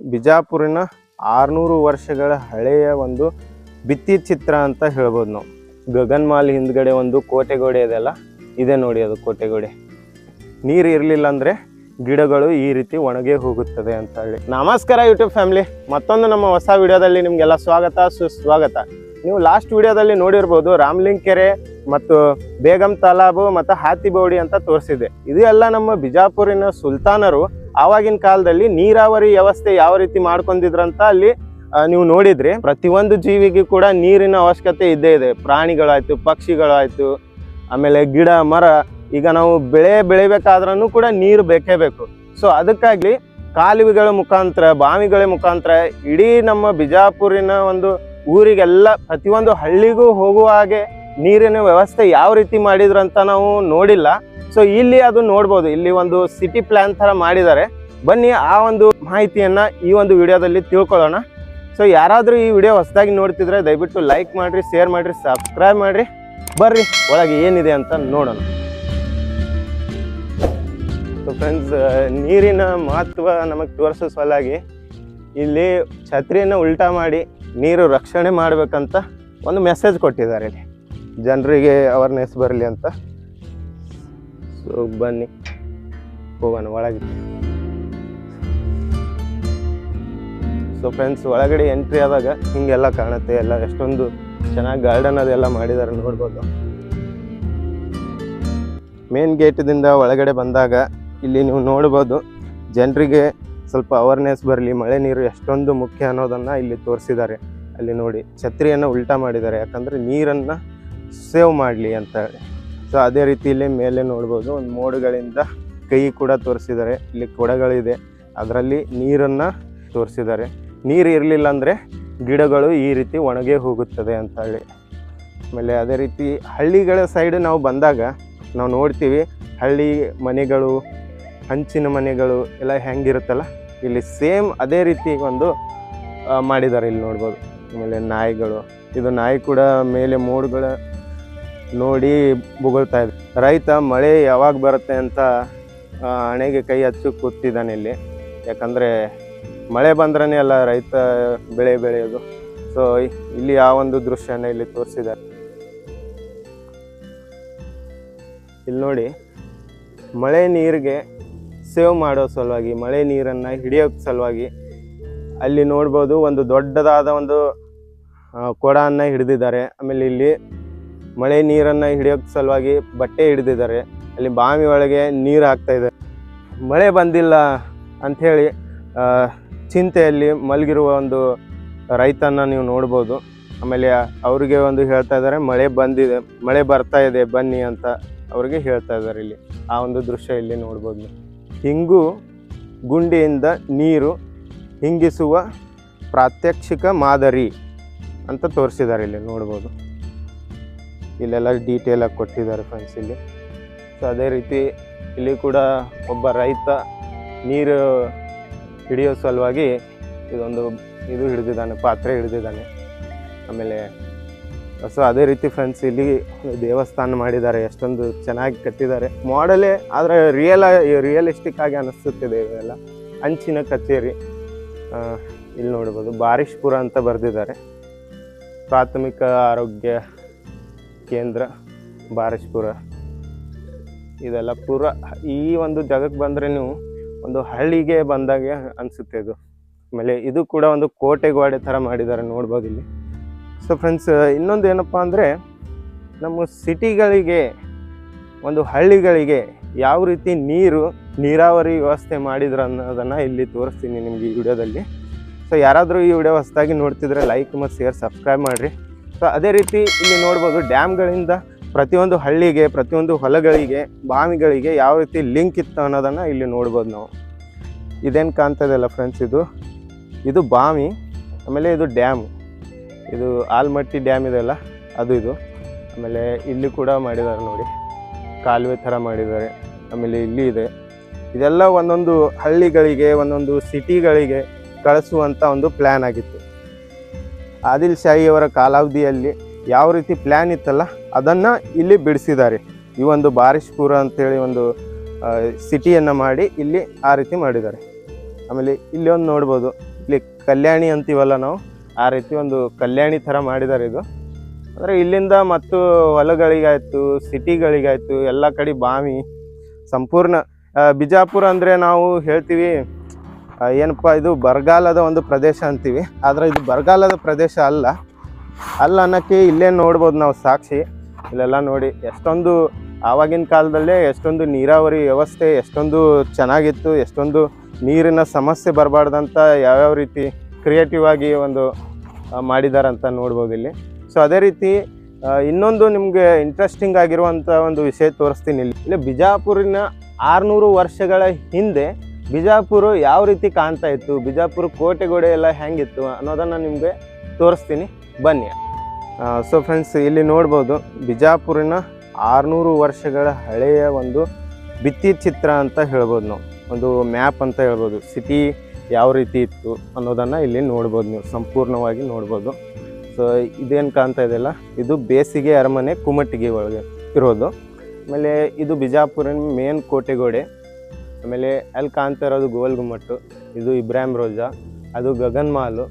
ಬಿಜಾಪುರಿನ ಆರುನೂರು ವರ್ಷಗಳ ಹಳೆಯ ಒಂದು ಭಿತ್ತಿ ಚಿತ್ರ ಅಂತ ಹೇಳ್ಬೋದು ನಾವು. ಗಗನ್ಮಾಲ್ ಹಿಂದ್ಗಡೆ ಒಂದು ಕೋಟೆಗೋಡೆ ಇದೆಲ್ಲ ಇದೆ ನೋಡಿ ಅದು ಕೋಟೆಗೋಡೆ ನೀರು ಇರಲಿಲ್ಲ ಅಂದರೆ ಗಿಡಗಳು ಈ ರೀತಿ ಒಣಗೆ ಹೋಗುತ್ತದೆ ಅಂತ ಹೇಳಿ. ನಮಸ್ಕಾರ ಯೂಟ್ಯೂಬ್ ಫ್ಯಾಮಿಲಿ ಮತ್ತೊಂದು ನಮ್ಮ ಹೊಸ ವಿಡಿಯೋದಲ್ಲಿ ನಿಮಗೆಲ್ಲ ಸ್ವಾಗತ, ಸುಸ್ವಾಗತ. ನೀವು ಲಾಸ್ಟ್ ವಿಡಿಯೋದಲ್ಲಿ ನೋಡಿರ್ಬೋದು ರಾಮ್ಲಿಂಗ್ ಕೆರೆ ಮತ್ತು ಬೇಗಂ ತಾಲಾಬು ಮತ್ತು ಹಾತಿಬೌಡಿ ಅಂತ ತೋರಿಸಿದೆ. ಇದು ನಮ್ಮ ಬಿಜಾಪುರಿನ ಸುಲ್ತಾನರು ಆವಾಗಿನ ಕಾಲದಲ್ಲಿ ನೀರಾವರಿ ವ್ಯವಸ್ಥೆ ಯಾವ ರೀತಿ ಮಾಡ್ಕೊಂಡಿದ್ರಂತ ಅಲ್ಲಿ ನೀವು ನೋಡಿದ್ರಿ. ಪ್ರತಿಯೊಂದು ಜೀವಿಗೂ ಕೂಡ ನೀರಿನ ಅವಶ್ಯಕತೆ ಇದ್ದೇ ಇದೆ. ಪ್ರಾಣಿಗಳಾಯ್ತು, ಪಕ್ಷಿಗಳಾಯ್ತು, ಆಮೇಲೆ ಗಿಡ, ಮರ, ಈಗ ನಾವು ಬೆಳೆ ಬೆಳಿಬೇಕಾದ್ರೂ ಕೂಡ ನೀರು ಬೇಕೇ ಬೇಕು. ಸೊ ಅದಕ್ಕಾಗಿ ಕಾಲುವೆಗಳ ಮುಖಾಂತರ, ಬಾವಿಗಳ ಮುಖಾಂತರ, ಇಡೀ ನಮ್ಮ ಬಿಜಾಪುರಿನ ಒಂದು ಊರಿಗೆಲ್ಲ ಪ್ರತಿಯೊಂದು ಹಳ್ಳಿಗೂ ಹೋಗುವ ಹಾಗೆ ನೀರಿನ ವ್ಯವಸ್ಥೆ ಯಾವ ರೀತಿ ಮಾಡಿದ್ರು ಅಂತ ನಾವು ನೋಡಿಲ್ಲ. ಸೊ ಇಲ್ಲಿ ಅದು ನೋಡ್ಬೋದು. ಇಲ್ಲಿ ಒಂದು ಸಿಟಿ ಪ್ಲಾನ್ ತರ ಮಾಡಿದ್ದಾರೆ. ಬನ್ನಿ, ಆ ಒಂದು ಮಾಹಿತಿಯನ್ನ ಈ ಒಂದು ವಿಡಿಯೋದಲ್ಲಿ ತಿಳ್ಕೊಳ್ಳೋಣ. ಸೊ ಯಾರಾದರೂ ಈ ವಿಡಿಯೋ ಹೊಸದಾಗಿ ನೋಡ್ತಿದ್ರೆ ದಯವಿಟ್ಟು ಲೈಕ್ ಮಾಡ್ರಿ ಶೇರ್ ಮಾಡ್ರಿ ಸಬ್ಸ್ಕ್ರೈಬ್ ಮಾಡ್ರಿ. ಬರ್ರಿ, ಒಳಗೆ ಏನಿದೆ ಅಂತ ನೋಡೋಣ. ಸೊ ಫ್ರೆಂಡ್ಸ್ ನೀರಿನ ಮಹತ್ವ ನಮಗೆ ತೋರಿಸೋ ಸಲುವಾಗಿ ಇಲ್ಲಿ ಛತ್ರಿಯನ್ನು ಉಲ್ಟಾ ಮಾಡಿ ನೀರು ರಕ್ಷಣೆ ಮಾಡಬೇಕಂತ ಒಂದು ಮೆಸೇಜ್ ಕೊಟ್ಟಿದ್ದಾರೆ ಇಲ್ಲಿ. ಜನರಿಗೆ ಅವೇರ್ನೆಸ್ ಬರಲಿ ಅಂತ. ಸೊ ಬನ್ನಿ. ಹೋಗೋಣ ಒಳಗೆ. ಸೊ ಫ್ರೆಂಡ್ಸ್ ಒಳಗಡೆ ಎಂಟ್ರಿ ಆದಾಗ ಹಿಂಗೆಲ್ಲ ಕಾಣುತ್ತೆ. ಎಲ್ಲ ಎಷ್ಟೊಂದು ಚೆನ್ನಾಗಿ ಗಾರ್ಡನ್ ಅದೆಲ್ಲ ಮಾಡಿದ್ದಾರೆ ನೋಡ್ಬೋದು. ಮೇನ್ ಗೇಟ್ದಿಂದ ಒಳಗಡೆ ಬಂದಾಗ ಇಲ್ಲಿ ನೀವು ನೋಡ್ಬೋದು, ಜನರಿಗೆ ಸ್ವಲ್ಪ ಅವೇರ್ನೆಸ್ ಬರಲಿ. ಮಳೆ ನೀರು ಎಷ್ಟೊಂದು ಮುಖ್ಯ ಅನ್ನೋದನ್ನು ಇಲ್ಲಿ ತೋರಿಸಿದ್ದಾರೆ. ಅಲ್ಲಿ ನೋಡಿ, ಛತ್ರಿಯನ್ನು ಉಲ್ಟಾ ಮಾಡಿದ್ದಾರೆ. ಯಾಕಂದರೆ ನೀರನ್ನು ಸೇವ್ ಮಾಡಲಿ ಅಂತ ಹೇಳಿ. ಸೊ ಅದೇ ರೀತಿ ಇಲ್ಲಿ ಮೇಲೆ ನೋಡ್ಬೋದು, ಒಂದು ಮೋಡಗಳಿಂದ ಕೈ ಕೂಡ ತೋರಿಸಿದ್ದಾರೆ. ಇಲ್ಲಿ ಕೊಡಗಳಿದೆ. ಅದರಲ್ಲಿ ನೀರನ್ನು ತೋರಿಸಿದ್ದಾರೆ. ನೀರು ಇರಲಿಲ್ಲ ಅಂದರೆ ಗಿಡಗಳು ಈ ರೀತಿ ಒಣಗೇ ಹೋಗುತ್ತದೆ ಅಂತ ಹೇಳಿ. ಆಮೇಲೆ ಅದೇ ರೀತಿ ಹಳ್ಳಿಗಳ ಸೈಡ್ ನಾವು ಬಂದಾಗ ನಾವು ನೋಡ್ತೀವಿ, ಹಳ್ಳಿ ಮನೆಗಳು, ಹಂಚಿನ ಮನೆಗಳು ಎಲ್ಲ ಹೆಂಗಿರುತ್ತಲ್ಲ? ಇಲ್ಲಿ ಸೇಮ್ ಅದೇ ರೀತಿ ಒಂದು ಮಾಡಿದ್ದಾರೆ ಇಲ್ಲಿ ನೋಡ್ಬೋದು. ಆಮೇಲೆ ನಾಯಿಗಳು. ಇದು ನಾಯಿ ಕೂಡ ಮೇಲೆ ಮೋಡ್ಗಳ ನೋಡಿ ಬೊಗಳ್ತಾ ಇದೆ. ರೈತ ಮಳೆ ಯಾವಾಗ ಬರುತ್ತೆ ಅಂತ ಹಣೆಗೆ ಕೈ ಹಚ್ಚಿ ಕೂತಿದ್ದಾನೆ ಇಲ್ಲಿ. ಯಾಕಂದರೆ ಮಳೆ ಬಂದ್ರೇ ಅಲ್ಲ ರೈತ ಬೆಳೆ ಬೆಳೆಯೋದು. ಸೊ ಇಲ್ಲಿ ಆ ಒಂದು ದೃಶ್ಯನ ಇಲ್ಲಿ ತೋರಿಸಿದ್ದಾರೆ. ಇಲ್ಲಿ ನೋಡಿ, ಮಳೆ ನೀರಿಗೆ ಸೇವ್ ಮಾಡೋ ಸಲುವಾಗಿ, ಮಳೆ ನೀರನ್ನು ಹಿಡಿಯೋಕ್ಕೆ ಸಲುವಾಗಿ ಅಲ್ಲಿ ನೋಡ್ಬೋದು ಒಂದು ದೊಡ್ಡದಾದ ಒಂದು ಕೊಡವನ್ನು ಹಿಡಿದಿದ್ದಾರೆ. ಆಮೇಲೆ ಇಲ್ಲಿ ಮಳೆ ನೀರನ್ನು ಹಿಡಿಯೋಕ್ಕೆ ಸಲುವಾಗಿ ಬಟ್ಟೆ ಹಿಡಿದಿದ್ದಾರೆ. ಅಲ್ಲಿ ಬಾವಿ ಒಳಗೆ ನೀರು ಹಾಕ್ತಾ ಇದೆ ಮಳೆ ಬಂದಿಲ್ಲ ಅಂಥೇಳಿ ಹೇಳಿ ಚಿಂತೆಯಲ್ಲಿ ಮಲಗಿರುವ ಒಂದು ರೈತನ ನೀವು ನೋಡ್ಬೋದು. ಆಮೇಲೆ ಅವರಿಗೆ ಒಂದು ಹೇಳ್ತಾ ಇದ್ದಾರೆ, ಮಳೆ ಬಂದಿದೆ, ಮಳೆ ಬರ್ತಾ ಇದೆ, ಬನ್ನಿ ಅಂತ ಅವ್ರಿಗೆ ಹೇಳ್ತಾ ಇದ್ದಾರೆ ಇಲ್ಲಿ. ಆ ಒಂದು ದೃಶ್ಯ ಇಲ್ಲಿ ನೋಡ್ಬೋದು. ಹಿಂಗು ಗುಂಡಿಯಿಂದ ನೀರು ಹಿಂಗಿಸುವ ಪ್ರಾತ್ಯಕ್ಷಿಕ ಮಾದರಿ ಅಂತ ತೋರಿಸಿದ್ದಾರೆ ಇಲ್ಲಿ ನೋಡ್ಬೋದು. ಇಲ್ಲೆಲ್ಲ ಆಗಿ ಕೊಟ್ಟಿದ್ದಾರೆ ಫ್ರೆಂಡ್ಸ್ ಇಲ್ಲಿ. ಸೊ ಅದೇ ರೀತಿ ಇಲ್ಲಿ ಕೂಡ ಒಬ್ಬ ರೈತ ನೀರು ಹಿಡಿಯೋ ಸಲುವಾಗಿ ಇದೊಂದು ಇದು ಹಿಡಿದಿದ್ದಾನೆ, ಪಾತ್ರೆ ಹಿಡಿದಿದ್ದಾನೆ. ಆಮೇಲೆ ಸೊ ಅದೇ ರೀತಿ ಫ್ರೆಂಡ್ಸ್ ಇಲ್ಲಿ ದೇವಸ್ಥಾನ ಮಾಡಿದ್ದಾರೆ, ಎಷ್ಟೊಂದು ಚೆನ್ನಾಗಿ ಕಟ್ಟಿದ್ದಾರೆ. ಮಾಡಲೇ ಆದರೆ ರಿಯಲ್ ರಿಯಲಿಸ್ಟಿಕ್ ಆಗಿ ಅನಿಸುತ್ತಿದೆ ಇದೆಲ್ಲ ಅಂಚಿನ ಕಚೇರಿ ಇಲ್ಲಿ ನೋಡ್ಬೋದು. ಬಾರಿಶ್ಪುರ ಅಂತ ಬರೆದಿದ್ದಾರೆ. ಪ್ರಾಥಮಿಕ ಆರೋಗ್ಯ ಕೇಂದ್ರ, ಬಾರಿಸ್ಪುರ. ಇದೆಲ್ಲ ಪೂರ ಈ ಒಂದು ಜಾಗಕ್ಕೆ ಬಂದರೆ ನೀವು ಒಂದು ಹಳ್ಳಿಗೆ ಬಂದಾಗೆ ಅನಿಸುತ್ತೆ ಇದು. ಆಮೇಲೆ ಇದು ಕೂಡ ಒಂದು ಕೋಟೆ ಥರ ಮಾಡಿದ್ದಾರೆ ನೋಡ್ಬೋದು ಇಲ್ಲಿ. ಸೊ ಫ್ರೆಂಡ್ಸ್ ಇನ್ನೊಂದು ಏನಪ್ಪ ಅಂದರೆ ನಮ್ಮ ಸಿಟಿಗಳಿಗೆ, ಒಂದು ಹಳ್ಳಿಗಳಿಗೆ ಯಾವ ರೀತಿ ನೀರು, ನೀರಾವರಿ ವ್ಯವಸ್ಥೆ ಮಾಡಿದ್ರು ಅನ್ನೋದನ್ನು ಇಲ್ಲಿ ತೋರಿಸ್ತೀನಿ ನಿಮಗೆ ಈ ವಿಡಿಯೋದಲ್ಲಿ. ಸೊ ಯಾರಾದರೂ ಈ ವಿಡಿಯೋ ಹೊಸದಾಗಿ ನೋಡ್ತಿದ್ರೆ ಲೈಕ್ ಮತ್ತು ಶೇರ್ ಸಬ್ಸ್ಕ್ರೈಬ್ ಮಾಡಿರಿ. ಸೊ ಅದೇ ರೀತಿ ಇಲ್ಲಿ ನೋಡ್ಬೋದು ಡ್ಯಾಮ್ಗಳಿಂದ ಪ್ರತಿಯೊಂದು ಹಳ್ಳಿಗೆ, ಪ್ರತಿಯೊಂದು ಹೊಲಗಳಿಗೆ, ಬಾವಿಗಳಿಗೆ ಯಾವ ರೀತಿ ಲಿಂಕ್ ಇತ್ತು ಅನ್ನೋದನ್ನು ಇಲ್ಲಿ ನೋಡ್ಬೋದು ನಾವು. ಇದೇನು ಕಾಣ್ತದಲ್ಲ ಫ್ರೆಂಡ್ಸ್ ಇದು? ಇದು ಬಾವಿ, ಆಮೇಲೆ ಇದು ಡ್ಯಾಮ್. ಇದು ಆಲ್ಮಟ್ಟಿ ಡ್ಯಾಮ್ ಇದೆಯಲ್ಲ ಅದು ಇದು. ಆಮೇಲೆ ಇಲ್ಲಿ ಕೂಡ ಮಾಡಿದ್ದಾರೆ ನೋಡಿ. ಕಾಲುವೆ ಥರ ಮಾಡಿದ್ದಾರೆ. ಆಮೇಲೆ ಇಲ್ಲಿ ಇದೆ. ಇದೆಲ್ಲ ಒಂದೊಂದು ಹಳ್ಳಿಗಳಿಗೆ, ಒಂದೊಂದು ಸಿಟಿಗಳಿಗೆ ಕಳಿಸುವಂಥ ಒಂದು ಪ್ಲ್ಯಾನ್ ಆಗಿತ್ತು. ಆದಿಲ್ ಶಾಹಿಯವರ ಕಾಲಾವಧಿಯಲ್ಲಿ ಯಾವ ರೀತಿ ಪ್ಲ್ಯಾನ್ ಇತ್ತಲ್ಲ, ಅದನ್ನು ಇಲ್ಲಿ ಬಿಡಿಸಿದ್ದಾರೆ. ಈ ಒಂದು ಬಾರಿಶ್ಪುರ ಅಂತೇಳಿ ಒಂದು ಸಿಟಿಯನ್ನು ಮಾಡಿ ಇಲ್ಲಿ ಆ ರೀತಿ ಮಾಡಿದ್ದಾರೆ. ಆಮೇಲೆ ಇಲ್ಲಿ ಒಂದು ನೋಡ್ಬೋದು, ಇಲ್ಲಿ ಕಲ್ಯಾಣಿ ಅಂತೀವಲ್ಲ ನಾವು, ಆ ರೀತಿ ಒಂದು ಕಲ್ಯಾಣಿ ಥರ ಮಾಡಿದ್ದಾರೆ ಇದು. ಅಂದರೆ ಇಲ್ಲಿಂದ ಮತ್ತು ಹೊಲಗಳಿಗಾಯಿತು ಸಿಟಿಗಳಿಗಾಯಿತು ಎಲ್ಲ ಕಡೆ ಬಾವಿ, ಸಂಪೂರ್ಣ ಬಿಜಾಪುರ ಅಂದರೆ ನಾವು ಹೇಳ್ತೀವಿ ಏನಪ್ಪ, ಇದು ಬರಗಾಲದ ಒಂದು ಪ್ರದೇಶ ಅಂತೀವಿ. ಆದರೆ ಇದು ಬರಗಾಲದ ಪ್ರದೇಶ ಅಲ್ಲ. ಅಲ್ಲ ಅನ್ನೋಕ್ಕೆ ಇಲ್ಲೇ ನೋಡ್ಬೋದು ನಾವು ಸಾಕ್ಷಿ. ಇಲ್ಲೆಲ್ಲ ನೋಡಿ, ಎಷ್ಟೊಂದು ಆವಾಗಿನ ಕಾಲದಲ್ಲೇ ಎಷ್ಟೊಂದು ನೀರಾವರಿ ವ್ಯವಸ್ಥೆ, ಎಷ್ಟೊಂದು ಚೆನ್ನಾಗಿತ್ತು, ಎಷ್ಟೊಂದು ನೀರಿನ ಸಮಸ್ಯೆ ಬರಬಾರ್ದಂತ ಯಾವ್ಯಾವ ರೀತಿ ಕ್ರಿಯೇಟಿವ್ ಆಗಿ ಒಂದು ಮಾಡಿದಾರಂತ ನೋಡ್ಬೋದು ಇಲ್ಲಿ. ಸೊ ಅದೇ ರೀತಿ ಇನ್ನೊಂದು ನಿಮಗೆ ಇಂಟ್ರೆಸ್ಟಿಂಗ್ ಆಗಿರುವಂಥ ಒಂದು ವಿಷಯ ತೋರಿಸ್ತೀನಿ ಇಲ್ಲಿ. ಇಲ್ಲಿ ಬಿಜಾಪುರಿನ ಆರುನೂರು ವರ್ಷಗಳ ಹಿಂದೆ ಬಿಜಾಪುರ ಯಾವ ರೀತಿ ಕಾಣ್ತಾ ಇತ್ತು, ಬಿಜಾಪುರ ಕೋಟೆಗೋಡೆ ಎಲ್ಲ ಹೆಂಗಿತ್ತು ಅನ್ನೋದನ್ನು ನಿಮಗೆ ತೋರಿಸ್ತೀನಿ. ಬನ್ನಿ. ಸೊ ಫ್ರೆಂಡ್ಸ್ ಇಲ್ಲಿ ನೋಡ್ಬೋದು ಬಿಜಾಪುರಿನ ಆರುನೂರು ವರ್ಷಗಳ ಹಳೆಯ ಒಂದು ಭಿತ್ತಿ ಚಿತ್ರ ಅಂತ ಹೇಳ್ಬೋದು ನಾವು. ಒಂದು ಮ್ಯಾಪ್ ಅಂತ ಹೇಳ್ಬೋದು. ಸಿಟಿ ಯಾವ ರೀತಿ ಇತ್ತು ಅನ್ನೋದನ್ನು ಇಲ್ಲಿ ನೋಡ್ಬೋದು ನೀವು. ಸಂಪೂರ್ಣವಾಗಿ ನೋಡ್ಬೋದು. ಸೊ ಇದೇನು ಕಾಣ್ತಾ ಇದೆಯಲ್ಲ ಇದು ಬೇಸಿಗೆ ಅರಮನೆ ಕುಮಟಿಗೆ ಒಳಗೆ ಇರೋದು. ಆಮೇಲೆ ಇದು ಬಿಜಾಪುರಿನ ಮೇನ್ ಕೋಟೆಗೋಡೆ ಆಮೇಲೆ ಅಲ್ಲಿ ಕಾಣ್ತಾ ಇರೋದು ಗೋಲ್ ಗುಮ್ಮಟ್ಟು, ಇದು ಇಬ್ರಾಹಿಂ ರೋಜಾ, ಅದು ಗಗನ್ ಮಾಲು,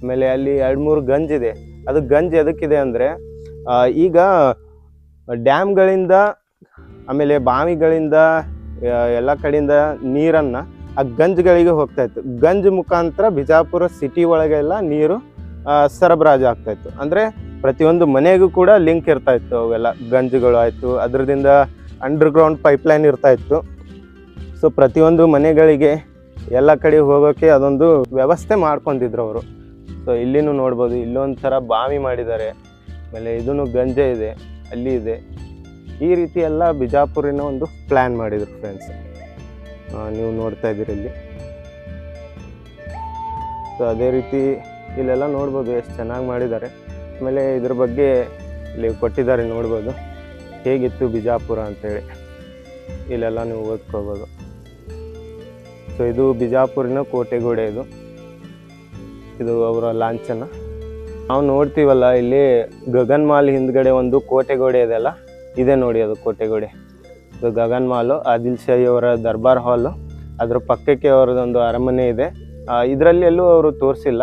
ಆಮೇಲೆ ಅಲ್ಲಿ ಎರಡು ಮೂರು ಗಂಜ್ ಇದೆ. ಅದು ಗಂಜ್ ಎದಕ್ಕಿದೆ ಅಂದರೆ ಈಗ ಡ್ಯಾಮ್ಗಳಿಂದ, ಆಮೇಲೆ ಬಾವಿಗಳಿಂದ ಎಲ್ಲ ಕಡೆಯಿಂದ ನೀರನ್ನು ಆ ಗಂಜ್ಗಳಿಗೆ ಹೋಗ್ತಾ ಇತ್ತು. ಗಂಜ್ ಮುಖಾಂತರ ಬಿಜಾಪುರ ಸಿಟಿ ಒಳಗೆಲ್ಲ ನೀರು ಸರಬರಾಜು ಆಗ್ತಾ ಇತ್ತು. ಅಂದರೆ ಪ್ರತಿಯೊಂದು ಮನೆಗೂ ಕೂಡ ಲಿಂಕ್ ಇರ್ತಾ ಇತ್ತು ಅವೆಲ್ಲ. ಗಂಜ್ಗಳು ಆಯಿತು ಅದರದಿಂದ ಅಂಡರ್ಗ್ರೌಂಡ್ ಪೈಪ್ಲೈನ್ ಇರ್ತಾ ಇತ್ತು. ಸೊ ಪ್ರತಿಯೊಂದು ಮನೆಗಳಿಗೆ ಎಲ್ಲ ಕಡೆ ಹೋಗೋಕ್ಕೆ ಅದೊಂದು ವ್ಯವಸ್ಥೆ ಮಾಡ್ಕೊಂಡಿದ್ರು ಅವರು. ಸೊ ಇಲ್ಲಿನೂ ನೋಡ್ಬೋದು ಇಲ್ಲೊಂಥರ ಬಾವಿ ಮಾಡಿದ್ದಾರೆ. ಆಮೇಲೆ ಇದೂ ಗಂಜೆ ಇದೆ, ಅಲ್ಲಿ ಇದೆ. ಈ ರೀತಿ ಎಲ್ಲ ಬಿಜಾಪುರಿನ ಒಂದು ಪ್ಲ್ಯಾನ್ ಮಾಡಿದರು ಫ್ರೆಂಡ್ಸ್ ನೀವು ನೋಡ್ತಾ ಇದ್ದೀರಿ ಇಲ್ಲಿ. ಸೊ ಅದೇ ರೀತಿ ಇಲ್ಲೆಲ್ಲ ನೋಡ್ಬೋದು ಎಷ್ಟು ಚೆನ್ನಾಗಿ ಮಾಡಿದ್ದಾರೆ. ಆಮೇಲೆ ಇದ್ರ ಬಗ್ಗೆ ಇಲ್ಲಿ ಕೊಟ್ಟಿದ್ದಾರೆ ನೋಡ್ಬೋದು. ಹೇಗಿತ್ತು ಬಿಜಾಪುರ ಅಂತೇಳಿ. ಇಲ್ಲೆಲ್ಲ ನೀವು ಓದ್ಕೋಬೋದು. ಸೊ ಇದು ಬಿಜಾಪುರಿನ ಕೋಟೆಗೋಡೆ ಇದು. ಇದು ಅವರ ಲಾಂಛನ. ನಾವು ನೋಡ್ತೀವಲ್ಲ, ಇಲ್ಲಿ ಗಗನ್ ಮಾಲ್ ಹಿಂದ್ಗಡೆ ಒಂದು ಕೋಟೆಗೋಡೆ ಇದೆಯಲ್ಲ ಇದೆ ನೋಡಿ ಅದು ಕೋಟೆಗೋಡೆ. ಇದು ಗಗನ್ ಮಾಲು ಆದಿಲ್ ಶಾಹಿ ಅವರ ದರ್ಬಾರ್ ಹಾಲು. ಅದ್ರ ಪಕ್ಕಕ್ಕೆ ಅವರದೊಂದು ಅರಮನೆ ಇದೆ. ಇದರಲ್ಲಿ ಎಲ್ಲೂ ಅವರು ತೋರಿಸಿಲ್ಲ.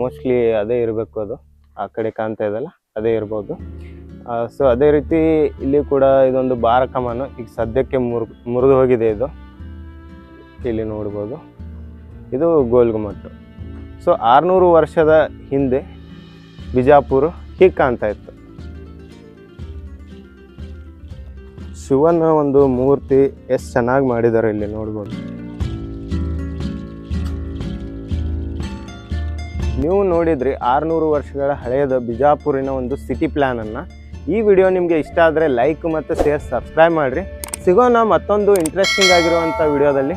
ಮೋಸ್ಟ್ಲಿ ಅದೇ ಇರಬೇಕು ಅದು. ಆ ಕಡೆ ಕಾಣ್ತಾ ಇದೆಲ್ಲ ಅದೇ ಇರ್ಬೋದು. ಸೊ ಅದೇ ರೀತಿ ಇಲ್ಲಿ ಕೂಡ ಇದೊಂದು ಬಾರಕಮಾನು ಈಗ ಸದ್ಯಕ್ಕೆ ಮುರ್ ಮುರಿದು ಹೋಗಿದೆ ಇದು. ಇಲ್ಲಿ ನೋಡ್ಬೋದು. ಇದು ಗೋಲ್ಗುಮಟ್ ಸೊ ಆರುನೂರು ವರ್ಷದ ಹಿಂದೆ ಬಿಜಾಪುರ ಹೀಗೆ ಕಾಣ್ತಾ ಇತ್ತು. ಶಿವನ ಒಂದು ಮೂರ್ತಿ ಎಷ್ಟು ಚೆನ್ನಾಗಿ ಮಾಡಿದ್ದಾರೆ ಇಲ್ಲಿ ನೋಡ್ಬೋದು. ನೀವು ನೋಡಿದ್ರಿ ಆರುನೂರು ವರ್ಷಗಳ ಹಳೆಯದ ಬಿಜಾಪುರಿನ ಒಂದು ಸಿಟಿ ಪ್ಲ್ಯಾನನ್ನು ಈ ವಿಡಿಯೋ ನಿಮಗೆ ಇಷ್ಟ ಆದರೆ ಲೈಕ್ ಮತ್ತು ಶೇರ್ ಸಬ್ಸ್ಕ್ರೈಬ್ ಮಾಡಿರಿ. ಸಿಗೋಣ ಮತ್ತೊಂದು ಇಂಟ್ರೆಸ್ಟಿಂಗ್ ಆಗಿರುವಂಥ ವಿಡಿಯೋದಲ್ಲಿ